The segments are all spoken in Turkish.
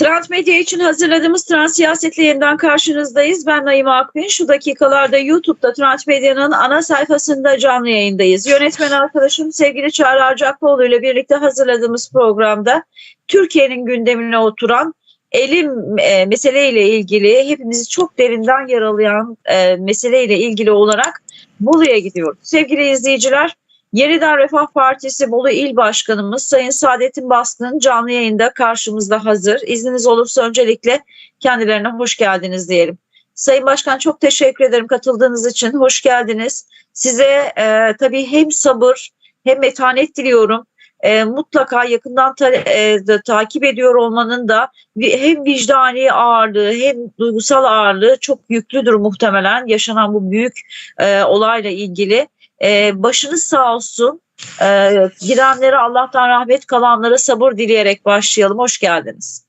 Trans Medya için hazırladığımız Trans Siyaset'le yeniden karşınızdayız. Ben Naime Akbin. Şu dakikalarda YouTube'da Trans Medya'nın ana sayfasında canlı yayındayız. Yönetmen arkadaşım sevgili Çağrı Arcakoğlu ile birlikte hazırladığımız programda Türkiye'nin gündemine oturan elim e, meseleyle ilgili hepimizi çok derinden yaralayan e, meseleyle ilgili olarak Bolu'ya gidiyoruz. Sevgili izleyiciler Yeniden Refah Partisi Bolu İl Başkanımız Sayın Saadettin Baskın canlı yayında karşımızda hazır. İzniniz olursa öncelikle kendilerine hoş geldiniz diyelim. Sayın Başkan çok teşekkür ederim katıldığınız için. Hoş geldiniz. Size e, tabii hem sabır hem metanet diliyorum. E, mutlaka yakından ta, e, da, takip ediyor olmanın da hem vicdani ağırlığı hem duygusal ağırlığı çok yüklüdür muhtemelen yaşanan bu büyük e, olayla ilgili. Ee, başınız sağ olsun. Ee, gidenlere Allah'tan rahmet kalanlara sabır dileyerek başlayalım. Hoş geldiniz.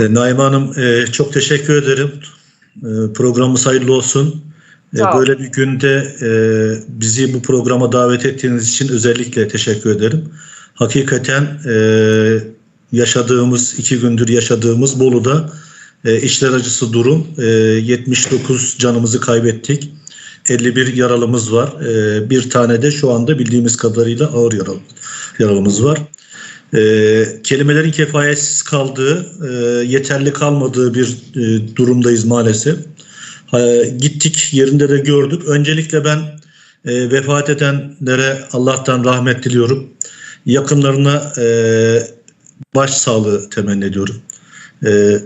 E, Naime Hanım e, çok teşekkür ederim. E, programımız hayırlı olsun. E, olun. böyle bir günde e, bizi bu programa davet ettiğiniz için özellikle teşekkür ederim. Hakikaten e, yaşadığımız, iki gündür yaşadığımız Bolu'da e, içler acısı durum. E, 79 canımızı kaybettik. 51 yaralımız var. E, bir tane de şu anda bildiğimiz kadarıyla ağır yaralı, yaralımız var. E, kelimelerin kefayetsiz kaldığı, e, yeterli kalmadığı bir e, durumdayız maalesef. E, gittik yerinde de gördük. Öncelikle ben e, vefat edenlere Allah'tan rahmet diliyorum. Yakınlarına e, baş sağlığı temenni ediyorum. E,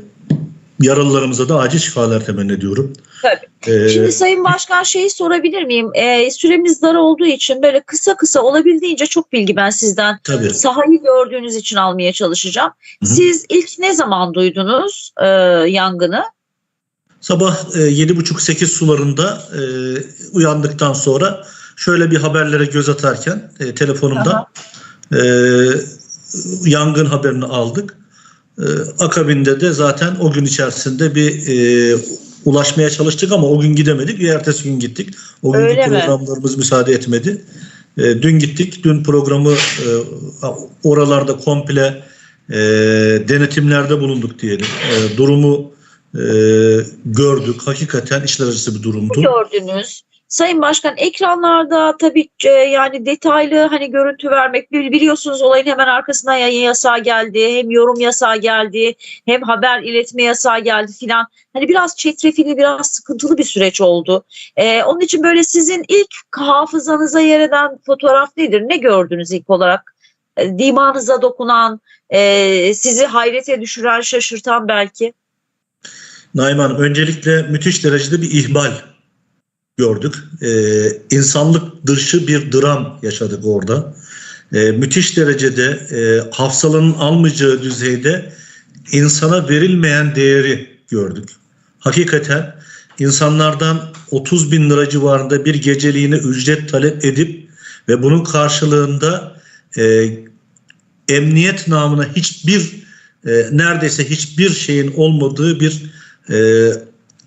yaralılarımıza da acil şifalar temenni ediyorum. Tabii. E, Şimdi Sayın Başkan şeyi sorabilir miyim? Ee, süremiz dar olduğu için böyle kısa kısa olabildiğince çok bilgi ben sizden tabii. sahayı gördüğünüz için almaya çalışacağım. Hı hı. Siz ilk ne zaman duydunuz e, yangını? Sabah e, 7.30-8 sularında e, uyandıktan sonra şöyle bir haberlere göz atarken e, telefonumda e, yangın haberini aldık. E, akabinde de zaten o gün içerisinde bir e, ulaşmaya çalıştık ama o gün gidemedik. Bir ertesi gün gittik. O günkü Öyle mi? programlarımız müsaade etmedi. E, dün gittik. Dün programı e, oralarda komple e, denetimlerde bulunduk diyelim. E, durumu e, gördük. Hakikaten işler acısı bir durumdu. gördünüz. Sayın Başkan ekranlarda tabii e, yani detaylı hani görüntü vermek bili- biliyorsunuz olayın hemen arkasından yayın yasağı geldi. Hem yorum yasağı geldi hem haber iletme yasağı geldi filan. Hani biraz çetrefilli biraz sıkıntılı bir süreç oldu. E, onun için böyle sizin ilk hafızanıza yer eden fotoğraf nedir? Ne gördünüz ilk olarak? E, dokunan, e, sizi hayrete düşüren, şaşırtan belki. Naim Hanım öncelikle müthiş derecede bir ihmal gördük. Ee, insanlık dışı bir dram yaşadık orada. Ee, müthiş derecede e, hafsalanın almayacağı düzeyde insana verilmeyen değeri gördük. Hakikaten insanlardan 30 bin lira civarında bir geceliğine ücret talep edip ve bunun karşılığında e, emniyet namına hiçbir e, neredeyse hiçbir şeyin olmadığı bir e,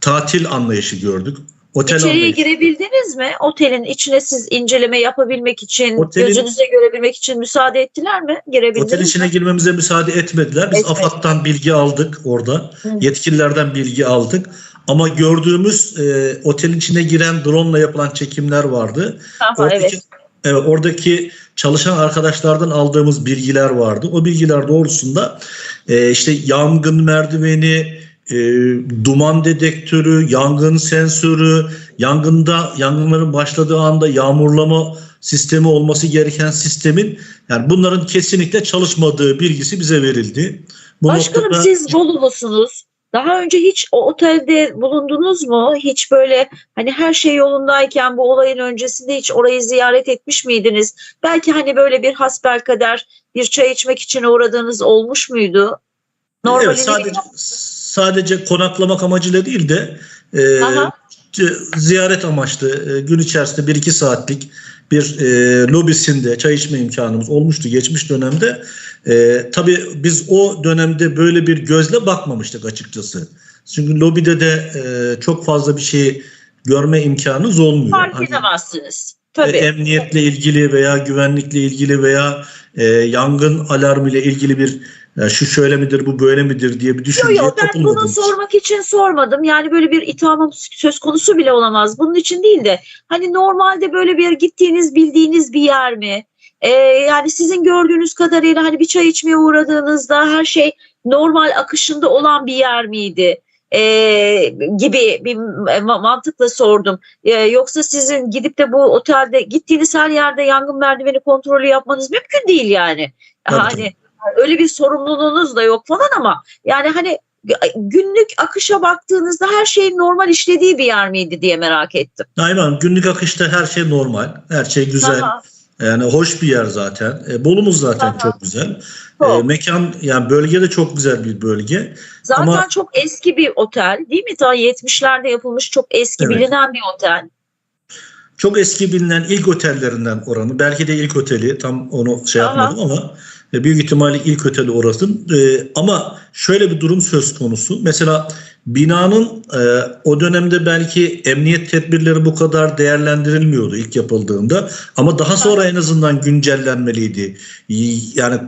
tatil anlayışı gördük. Otel İçeriye anlayışı. girebildiniz mi? Otelin içine siz inceleme yapabilmek için, Otelin- gözünüze görebilmek için müsaade ettiler mi? Girebildiniz Otel içine mi? girmemize müsaade etmediler. Biz Etmedi. AFAD'dan bilgi aldık orada. Hı. Yetkililerden bilgi aldık. Ama gördüğümüz e, otelin içine giren drone ile yapılan çekimler vardı. Aha, Oradaki, evet. evet, oradaki çalışan arkadaşlardan aldığımız bilgiler vardı. O bilgiler doğrultusunda e, işte yangın merdiveni, e, duman dedektörü, yangın sensörü, yangında yangınların başladığı anda yağmurlama sistemi olması gereken sistemin yani bunların kesinlikle çalışmadığı bilgisi bize verildi. Bu Başkanım noktada- siz Bolulusunuz. Daha önce hiç o otelde bulundunuz mu? Hiç böyle hani her şey yolundayken bu olayın öncesinde hiç orayı ziyaret etmiş miydiniz? Belki hani böyle bir hasbelkader bir çay içmek için uğradığınız olmuş muydu? Normalde Evet, sadece sadece konaklamak amacıyla değil de e, Aha. ziyaret amaçlı e, gün içerisinde bir iki saatlik bir e, lobisinde çay içme imkanımız olmuştu geçmiş dönemde. E, tabii biz o dönemde böyle bir gözle bakmamıştık açıkçası. Çünkü lobide de e, çok fazla bir şey görme imkanınız olmuyor. fark edemezsiniz. E, Tabii. emniyetle ilgili veya güvenlikle ilgili veya e, yangın alarmı ile ilgili bir ya şu şöyle midir bu böyle midir diye bir Yok düşünceye yok ben bunu sormak için sormadım. Yani böyle bir ithamım söz konusu bile olamaz. Bunun için değil de hani normalde böyle bir gittiğiniz bildiğiniz bir yer mi? Ee, yani sizin gördüğünüz kadarıyla hani bir çay içmeye uğradığınızda her şey normal akışında olan bir yer miydi? Ee, gibi bir ma- mantıkla sordum. Ee, yoksa sizin gidip de bu otelde gittiğiniz her yerde yangın merdiveni kontrolü yapmanız mümkün değil yani. Tabii, hani öyle bir sorumluluğunuz da yok falan ama yani hani günlük akışa baktığınızda her şeyin normal işlediği bir yer miydi diye merak ettim. Hanım günlük akışta her şey normal. Her şey güzel. Aha, Yani hoş bir yer zaten. E, Bolumuz zaten Aha. çok güzel. E, çok. mekan yani bölge de çok güzel bir bölge. Zaten ama- çok eski bir otel değil mi? Ta 70'lerde yapılmış çok eski Evet. bilinen bir otel. Çok eski bilinen ilk otellerinden oranı. Belki de ilk oteli tam onu şey Aha. yapmadım ama e, büyük ihtimalle ilk oteli orası. E, ama şöyle bir durum söz konusu. Mesela binanın e, o dönemde belki emniyet tedbirleri bu kadar değerlendirilmiyordu ilk yapıldığında. Ama daha sonra en azından güncellenmeliydi. Yani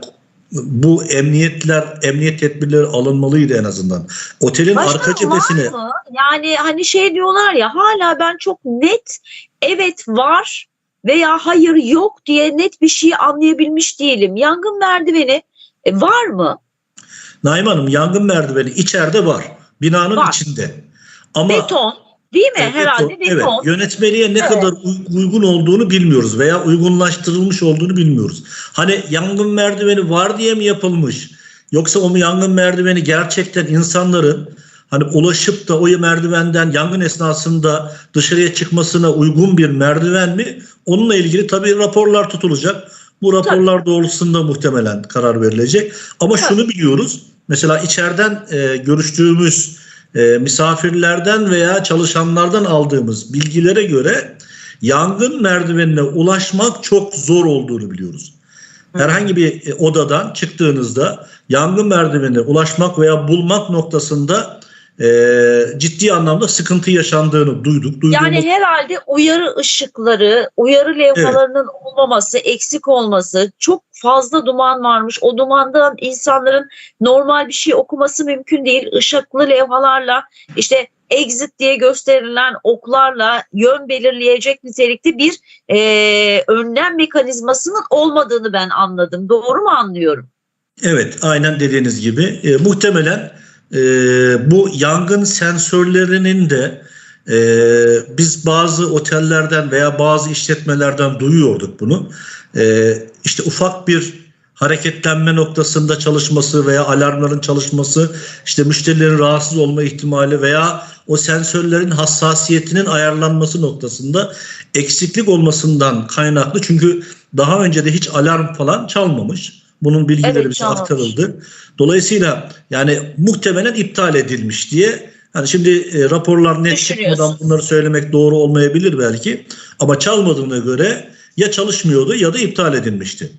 bu emniyetler, emniyet tedbirleri alınmalıydı en azından. Otelin Başka arka cephesine? Yani hani şey diyorlar ya hala ben çok net evet var veya hayır yok diye net bir şey anlayabilmiş değilim. Yangın merdiveni e, var mı? Naim Hanım yangın merdiveni içeride var. Binanın Var. içinde. Ama Beton değil mi? Evet, Herhalde beton, beton. Evet, yönetmeliğe ne Evet. kadar uy- uygun olduğunu bilmiyoruz veya uygunlaştırılmış olduğunu bilmiyoruz. Hani yangın merdiveni var diye mi yapılmış? Yoksa o yangın merdiveni gerçekten insanların hani ulaşıp da o merdivenden yangın esnasında dışarıya çıkmasına uygun bir merdiven mi? Onunla ilgili tabii raporlar tutulacak. Bu raporlar doğrultusunda muhtemelen karar verilecek. Ama Tabii. şunu biliyoruz. Mesela içeriden e, görüştüğümüz e, misafirlerden veya çalışanlardan aldığımız bilgilere göre yangın merdivenine ulaşmak çok zor olduğunu biliyoruz. Herhangi bir e, odadan çıktığınızda yangın merdivenine ulaşmak veya bulmak noktasında e, ciddi anlamda sıkıntı yaşandığını duyduk. Duyduğumuz Yani herhalde uyarı ışıkları, uyarı levhalarının olmaması, eksik olması, çok fazla duman varmış. O dumandan insanların normal bir şey okuması mümkün değil. Işıklı levhalarla işte exit diye gösterilen oklarla yön belirleyecek nitelikte bir eee önlem mekanizmasının olmadığını ben anladım. Doğru mu anlıyorum? Evet, aynen dediğiniz gibi. E, muhtemelen e, bu yangın sensörlerinin de e, biz bazı otellerden veya bazı işletmelerden duyuyorduk bunu. E, işte ufak bir hareketlenme noktasında çalışması veya alarmların çalışması, işte müşterilerin rahatsız olma ihtimali veya o sensörlerin hassasiyetinin ayarlanması noktasında eksiklik olmasından kaynaklı. Çünkü daha önce de hiç alarm falan çalmamış. Bunun bilgileri Evet, bize aktarıldı. Dolayısıyla yani muhtemelen iptal edilmiş diye hani şimdi e, raporlar net çıkmadan bunları söylemek doğru olmayabilir belki ama çalmadığına göre ya çalışmıyordu ya da iptal edilmişti.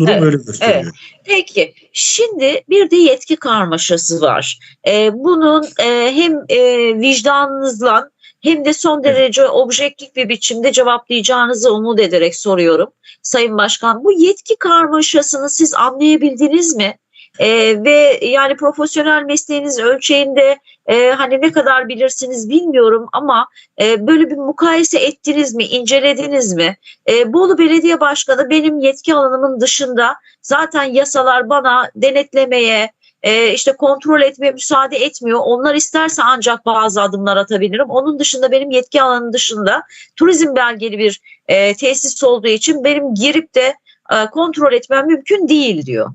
Durum Evet, öyle gösteriyor. Peki şimdi bir de yetki karmaşası var. Ee, bunun e, hem e, vicdanınızla hem de son derece objektif bir biçimde cevaplayacağınızı umut ederek soruyorum. Sayın Başkan bu yetki karmaşasını siz anlayabildiniz mi? Ee, ve yani profesyonel mesleğiniz ölçeğinde e, hani ne kadar bilirsiniz bilmiyorum ama e, böyle bir mukayese ettiniz mi, incelediniz mi? E, Bolu Belediye Başkanı benim yetki alanımın dışında zaten yasalar bana denetlemeye, e, işte kontrol etmeye müsaade etmiyor. Onlar isterse ancak bazı adımlar atabilirim. Onun dışında benim yetki alanım dışında turizm belgeli bir e, tesis olduğu için benim girip de e, kontrol etmem mümkün değil diyor.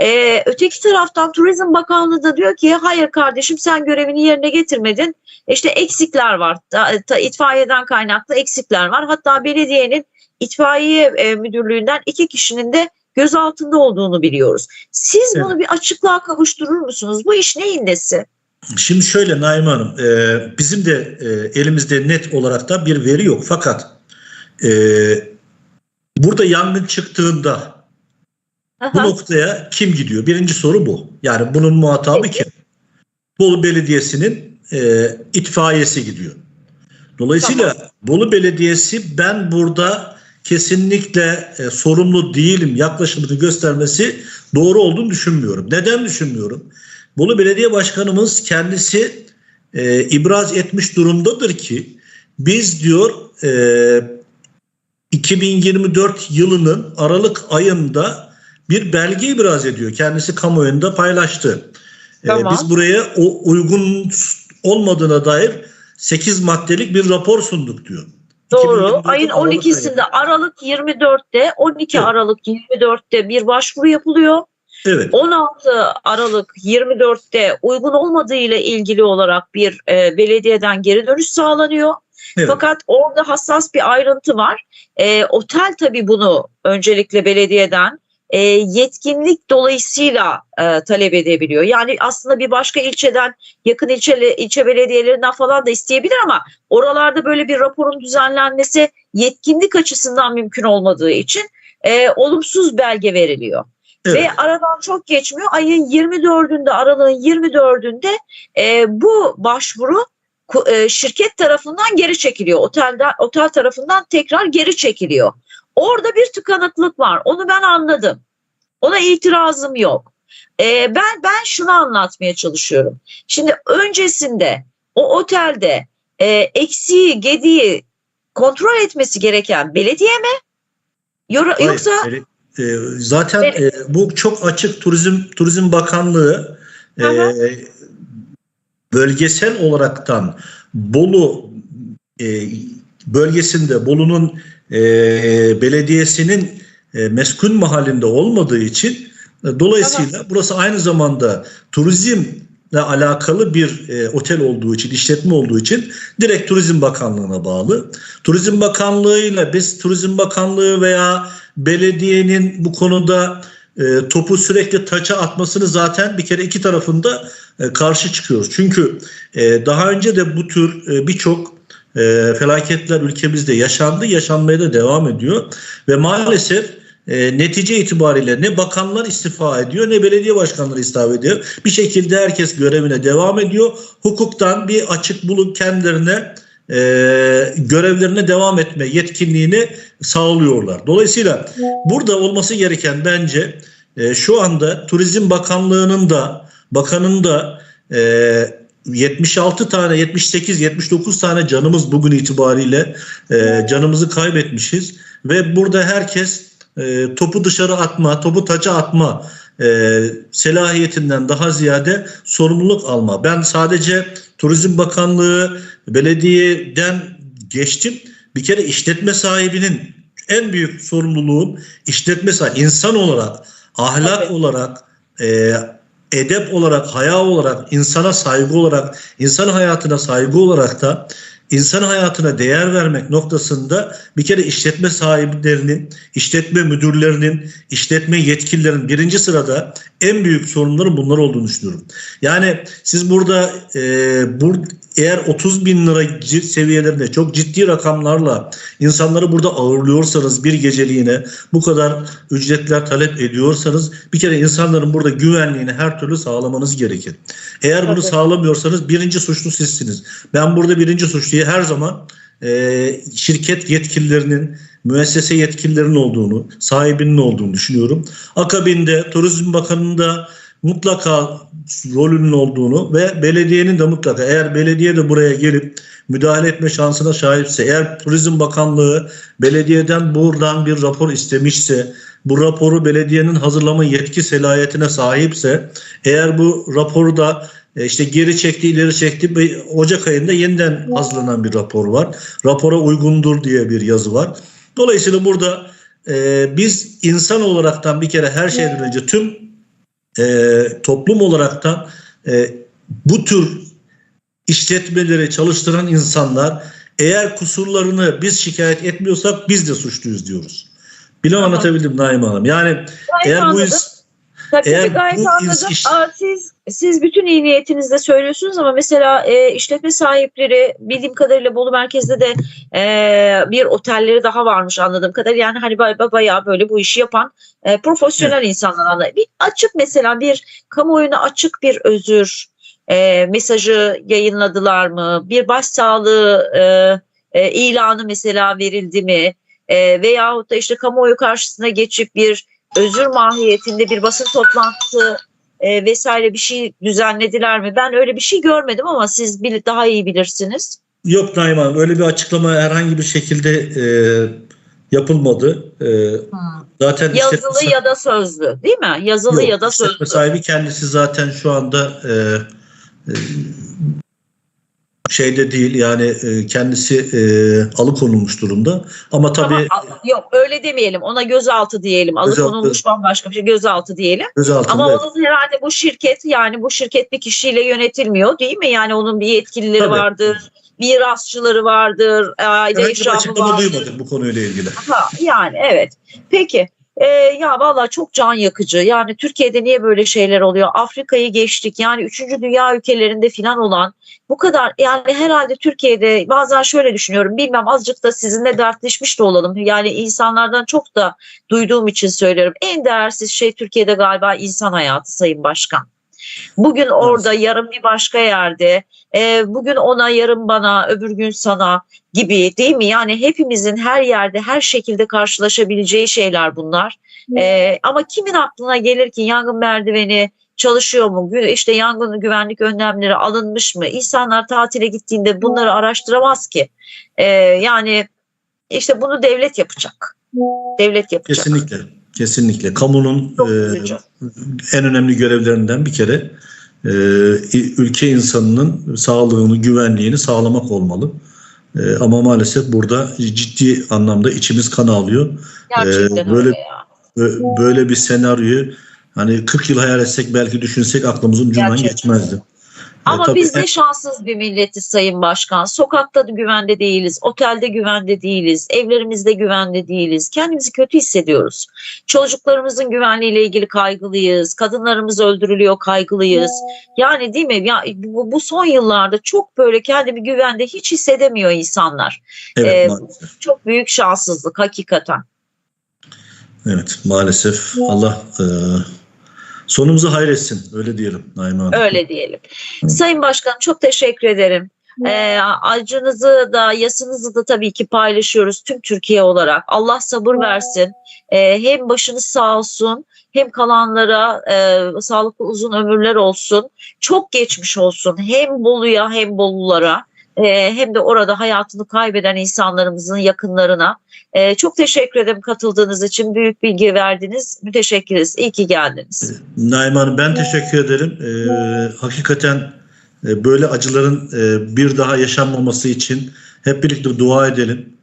E, öteki taraftan Turizm Bakanlığı da diyor ki hayır kardeşim sen görevini yerine getirmedin. İşte eksikler var. Ta, ta- itfaiyeden kaynaklı eksikler var. Hatta belediyenin itfaiye e, müdürlüğünden iki kişinin de gözaltında olduğunu biliyoruz. Siz Evet. bunu bir açıklığa kavuşturur musunuz? Bu iş neyin nesi? Şimdi şöyle Naime Hanım, e, bizim de e, elimizde net olarak da bir veri yok. Fakat e, burada yangın çıktığında bu Aha, noktaya kim gidiyor? Birinci soru bu. Yani bunun muhatabı Peki. kim? Bolu Belediyesi'nin e, itfaiyesi gidiyor. Dolayısıyla Bolu Belediyesi ben burada kesinlikle e, sorumlu değilim yaklaşımını göstermesi doğru olduğunu düşünmüyorum. Neden düşünmüyorum? Bolu Belediye Başkanımız kendisi e, ibraz etmiş durumdadır ki biz diyor e, 2024 yılının Aralık ayında bir belge ibraz ediyor. Kendisi kamuoyunda paylaştı. E, Tamam. biz buraya o uygun olmadığına dair 8 maddelik bir rapor sunduk diyor. Doğru. 2024 Ayın Aralık 12'sinde Aralık 24'te 12 Evet. Aralık 24'te bir başvuru yapılıyor. Evet. 16 Aralık 24'te uygun olmadığı ile ilgili olarak bir e, belediyeden geri dönüş sağlanıyor. Evet. Fakat orada hassas bir ayrıntı var. E, otel tabii bunu öncelikle belediyeden e, yetkinlik dolayısıyla e, talep edebiliyor. Yani aslında bir başka ilçeden yakın ilçe, ilçe belediyelerinden falan da isteyebilir ama oralarda böyle bir raporun düzenlenmesi yetkinlik açısından mümkün olmadığı için e, olumsuz belge veriliyor. Evet. Ve aradan çok geçmiyor. Ayın 24'ünde, aralığın 24'ünde e, bu başvuru e, şirket tarafından geri çekiliyor. Otelden, otel tarafından tekrar geri çekiliyor. Orada bir tıkanıklık var. Onu ben anladım. Ona itirazım yok. E, ben ben şunu anlatmaya çalışıyorum. Şimdi öncesinde o otelde e, eksiği, gediği kontrol etmesi gereken belediye mi? Yor- Hayır, Yoksa e, zaten e, bu çok açık Turizm Turizm Bakanlığı e, bölgesel olaraktan Bolu e, bölgesinde Bolu'nun e, belediyesinin e, meskun mahallinde olmadığı için e, dolayısıyla burası aynı zamanda turizmle alakalı bir e, otel olduğu için, işletme olduğu için direkt Turizm Bakanlığı'na bağlı. Turizm Bakanlığı'yla biz Turizm Bakanlığı veya belediyenin bu konuda e, topu sürekli taça atmasını zaten bir kere iki tarafında e, karşı çıkıyoruz. Çünkü e, daha önce de bu tür e, birçok e, felaketler ülkemizde yaşandı, yaşanmaya da devam ediyor ve maalesef e, netice itibariyle ne bakanlar istifa ediyor ne belediye başkanları istifa ediyor. Bir şekilde herkes görevine devam ediyor. Hukuktan bir açık bulup kendilerine e, görevlerine devam etme yetkinliğini sağlıyorlar. Dolayısıyla burada olması gereken bence e, şu anda Turizm Bakanlığı'nın da bakanın da e, 76 tane 78 79 tane canımız bugün itibariyle e, canımızı kaybetmişiz ve burada herkes e, topu dışarı atma, topu taça atma e, selahiyetinden daha ziyade sorumluluk alma. Ben sadece Turizm Bakanlığı belediyeden geçtim. Bir kere işletme sahibinin en büyük sorumluluğun işletme sahibi insan olarak, ahlak Evet. olarak, e, edep olarak, haya olarak, insana saygı olarak, insan hayatına saygı olarak da insan hayatına değer vermek noktasında bir kere işletme sahiplerinin, işletme müdürlerinin, işletme yetkililerin birinci sırada en büyük sorunların bunlar olduğunu düşünüyorum. Yani siz burada e, bur, eğer 30 bin lira seviyelerinde çok ciddi rakamlarla insanları burada ağırlıyorsanız bir geceliğine bu kadar ücretler talep ediyorsanız bir kere insanların burada güvenliğini her türlü sağlamanız gerekir. Eğer bunu sağlamıyorsanız birinci suçlu sizsiniz. Ben burada birinci suçluyu her zaman e, şirket yetkililerinin, müessese yetkililerinin olduğunu, sahibinin olduğunu düşünüyorum. Akabinde Turizm Bakanı'nın da mutlaka rolünün olduğunu ve belediyenin de mutlaka eğer belediye de buraya gelip müdahale etme şansına sahipse eğer Turizm Bakanlığı belediyeden buradan bir rapor istemişse bu raporu belediyenin hazırlama yetki selahiyetine sahipse eğer bu raporu da e, işte geri çekti ileri çekti Ocak ayında yeniden hazırlanan bir rapor var. Rapora uygundur diye bir yazı var. Dolayısıyla burada e, biz insan olaraktan bir kere her şeyden önce tüm e, toplum olaraktan e, bu tür işletmeleri çalıştıran insanlar eğer kusurlarını biz şikayet etmiyorsak biz de suçluyuz diyoruz. Bilmem Tamam. anlatabildim Naime Hanım. Yani gayet eğer bu anladım. ins- Tabii Eğer bu anladım. iş- Aa, siz siz bütün iyi niyetinizle söylüyorsunuz ama mesela e, işletme sahipleri bildiğim kadarıyla Bolu merkezde de e, bir otelleri daha varmış anladığım kadarıyla. Yani hani bay- bayağı böyle bu işi yapan e, profesyonel insanlar anla- Bir açık mesela bir kamuoyuna açık bir özür e, mesajı yayınladılar mı? Bir başsağlığı e, e, ilanı mesela verildi mi? e, veyahut da işte kamuoyu karşısına geçip bir özür mahiyetinde bir basın toplantısı e, vesaire bir şey düzenlediler mi? Ben öyle bir şey görmedim ama siz bil- daha iyi bilirsiniz. Yok Naim Hanım öyle bir açıklama herhangi bir şekilde e, yapılmadı. E, zaten Yazılı ya da sözlü değil mi? Yazılı Yok, ya da sözlü. sahibi kendisi zaten şu anda e, e, şeyde değil yani e, kendisi e, alıkonulmuş durumda. Ama tabii Ama, a- yok öyle demeyelim. Ona gözaltı diyelim. Alıkonulmuş bambaşka bir şey. Gözaltı diyelim. gözaltında Ama onun herhalde bu şirket yani bu şirket bir kişiyle yönetilmiyor değil mi? Yani onun bir yetkilileri Tabii. vardır. Mirasçıları vardır. Aile bir eşrafı vardır. duymadık bu konuyla ilgili. Ha, yani evet. Peki. Ee, ya vallahi çok can yakıcı. Yani Türkiye'de niye böyle şeyler oluyor? Afrika'yı geçtik. Yani üçüncü dünya ülkelerinde filan olan bu kadar yani herhalde Türkiye'de bazen şöyle düşünüyorum. Bilmem azıcık da sizinle dertleşmiş de olalım. Yani insanlardan çok da duyduğum için söylüyorum. En değersiz şey Türkiye'de galiba insan hayatı Sayın Başkan. Bugün orada, yarın bir başka yerde, e, bugün ona, yarın bana, öbür gün sana gibi değil mi? Yani hepimizin her yerde, her şekilde karşılaşabileceği şeyler bunlar. E, ama kimin aklına gelir ki yangın merdiveni çalışıyor mu? İşte yangın güvenlik önlemleri alınmış mı? İnsanlar tatile gittiğinde bunları araştıramaz ki. E, yani işte bunu devlet yapacak. Devlet yapacak. Kesinlikle. Kesinlikle. Kamunun e, en önemli görevlerinden bir kere e, ülke insanının sağlığını, güvenliğini sağlamak olmalı. E, ama maalesef burada ciddi anlamda içimiz kan ağlıyor. Gerçekten Ee, böyle- Böyle bir senaryoyu hani 40 yıl hayal etsek belki düşünsek aklımızın ucundan geçmezdi. E, Ama tabii biz ne şanssız bir milletiz Sayın Başkan. Sokakta da güvende değiliz, otelde güvende değiliz, evlerimizde güvende değiliz. Kendimizi kötü hissediyoruz. Çocuklarımızın güvenliğiyle ilgili kaygılıyız. Kadınlarımız öldürülüyor, kaygılıyız. Yani değil mi? Ya bu, bu son yıllarda çok böyle kendimi güvende hiç hissedemiyor insanlar. evet, e, maalesef. Çok büyük şanssızlık hakikaten. evet maalesef Allah e, sonumuzu hayretsin öyle diyelim Naime Hanım. Öyle diyelim. Sayın Başkanım çok teşekkür ederim. Ee, acınızı da yasınızı da tabii ki paylaşıyoruz tüm Türkiye olarak. Allah sabır versin. Ee, hem başınız sağ olsun hem kalanlara e, sağlıklı uzun ömürler olsun. Çok geçmiş olsun hem Bolu'ya hem Bolulara. E, hem de orada hayatını kaybeden insanlarımızın yakınlarına. E, çok teşekkür ederim katıldığınız için. Büyük bilgi verdiniz. Müteşekkiriz. İyi ki geldiniz. Naime Hanım ben teşekkür ederim. Ee, hakikaten e, böyle acıların e, bir daha yaşanmaması için hep birlikte dua edelim.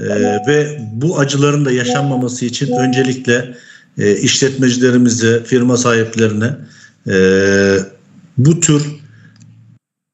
Ee, ve bu acıların da yaşanmaması için öncelikle e, işletmecilerimize, firma sahiplerine e, bu tür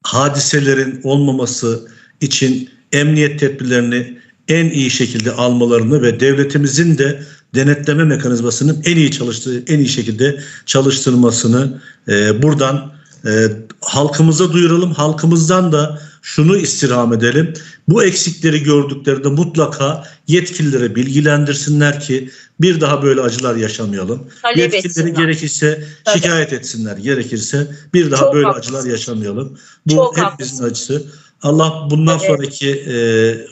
hadiselerin olmaması için emniyet tedbirlerini en iyi şekilde almalarını ve devletimizin de denetleme mekanizmasının en iyi çalıştığı, en iyi şekilde çalıştırmasını e, buradan e, halkımıza duyuralım. Halkımızdan da şunu istirham edelim. Bu eksikleri gördüklerinde mutlaka yetkililere bilgilendirsinler ki bir daha böyle acılar yaşamayalım. Talep Yetkilileri etsinler. gerekirse Tabii. şikayet etsinler gerekirse bir daha Çok böyle haklısınız. acılar yaşamayalım. Bu Çok hepimizin haklısınız. acısı. Allah bundan Evet. sonraki e,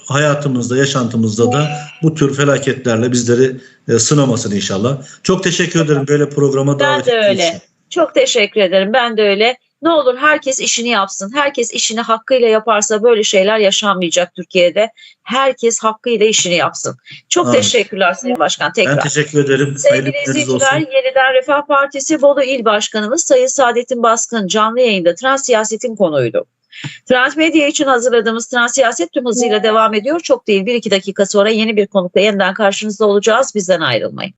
hayatımızda, yaşantımızda da bu tür felaketlerle bizleri e, sınamasın inşallah. Çok teşekkür ederim böyle programa Ben davet de ettiğiniz öyle. için. Çok teşekkür ederim. Ben de öyle. Ne olur herkes işini yapsın. Herkes işini hakkıyla yaparsa böyle şeyler yaşanmayacak Türkiye'de. Herkes hakkıyla işini yapsın. Çok Amin. teşekkürler Sayın Başkan tekrar. Ben teşekkür ederim. Sevgili izleyiciler. Yeniden Refah Partisi Bolu İl Başkanımız Sayın Saadettin Baskın canlı yayında Trans Siyaset'in konuydu. Trans Medya için hazırladığımız Trans Siyaset tüm hızıyla devam ediyor. Çok değil bir iki dakika sonra yeni bir konukla yeniden karşınızda olacağız. Bizden ayrılmayın.